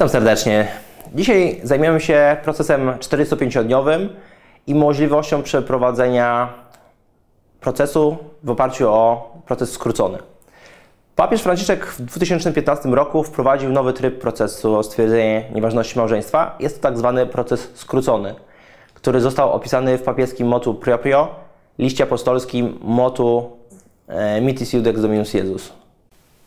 Witam serdecznie. Dzisiaj zajmiemy się procesem 45-dniowym i możliwością przeprowadzenia procesu w oparciu o proces skrócony. Papież Franciszek w 2015 roku wprowadził nowy tryb procesu o stwierdzenie nieważności małżeństwa. Jest to tak zwany proces skrócony, który został opisany w papieskim motu proprio, liście apostolskim motu e, Mitis Judex Dominus Jezus.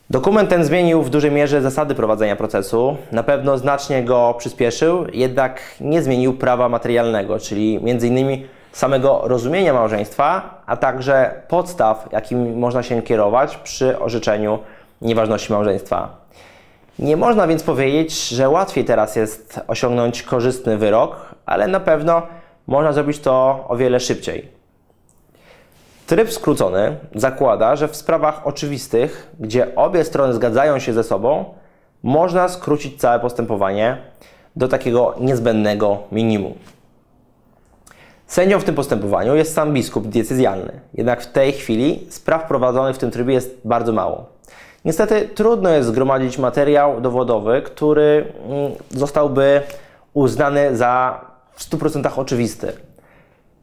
Dokument ten zmienił w dużej mierze zasady prowadzenia procesu, na pewno znacznie go przyspieszył, jednak nie zmienił prawa materialnego, czyli m.in. samego rozumienia małżeństwa, a także podstaw, jakimi można się kierować przy orzeczeniu nieważności małżeństwa. Nie można więc powiedzieć, że łatwiej teraz jest osiągnąć korzystny wyrok, ale na pewno można zrobić to o wiele szybciej. Tryb skrócony zakłada, że w sprawach oczywistych, gdzie obie strony zgadzają się ze sobą, można skrócić całe postępowanie do takiego niezbędnego minimum. Sędzią w tym postępowaniu jest sam biskup diecezjalny, jednak w tej chwili spraw prowadzonych w tym trybie jest bardzo mało. Niestety trudno jest zgromadzić materiał dowodowy, który mm, zostałby uznany za w 100% oczywisty.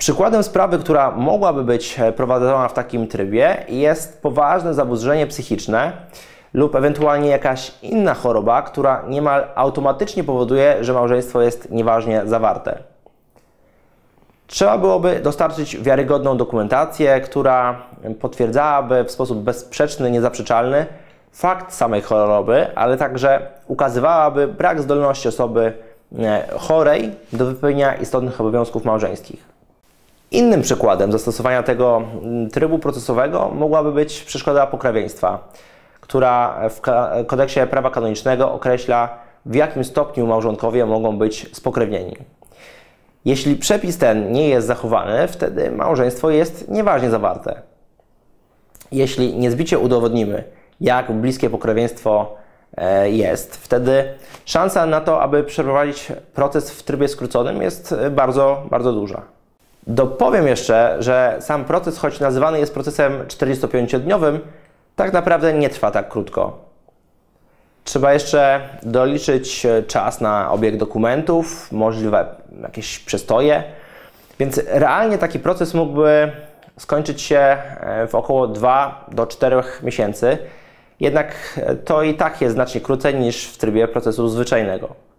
Przykładem sprawy, która mogłaby być e, prowadzona w takim trybie, jest poważne zaburzenie psychiczne lub ewentualnie jakaś inna choroba, która niemal automatycznie powoduje, że małżeństwo jest nieważnie zawarte. Trzeba byłoby dostarczyć wiarygodną dokumentację, która potwierdzałaby w sposób bezsprzeczny, niezaprzeczalny fakt samej choroby, ale także ukazywałaby brak zdolności osoby e, chorej do wypełnienia istotnych obowiązków małżeńskich. Innym przykładem zastosowania tego mm, trybu procesowego mogłaby być przeszkoda pokrewieństwa, która w kodeksie prawa kanonicznego określa, w jakim stopniu małżonkowie mogą być spokrewnieni. Jeśli przepis ten nie jest zachowany, wtedy małżeństwo jest nieważnie zawarte. Jeśli niezbicie udowodnimy, jak bliskie pokrewieństwo e, jest, wtedy szansa na to, aby przeprowadzić proces w trybie skróconym jest bardzo, bardzo duża. Dopowiem jeszcze, że sam proces, choć nazywany jest procesem 45-dniowym, tak naprawdę nie trwa tak krótko. Trzeba jeszcze doliczyć czas na obieg dokumentów, możliwe jakieś przestoje, więc realnie taki proces mógłby skończyć się e, w około 2 do 4 miesięcy. Jednak to i tak jest znacznie krócej niż w trybie procesu zwyczajnego.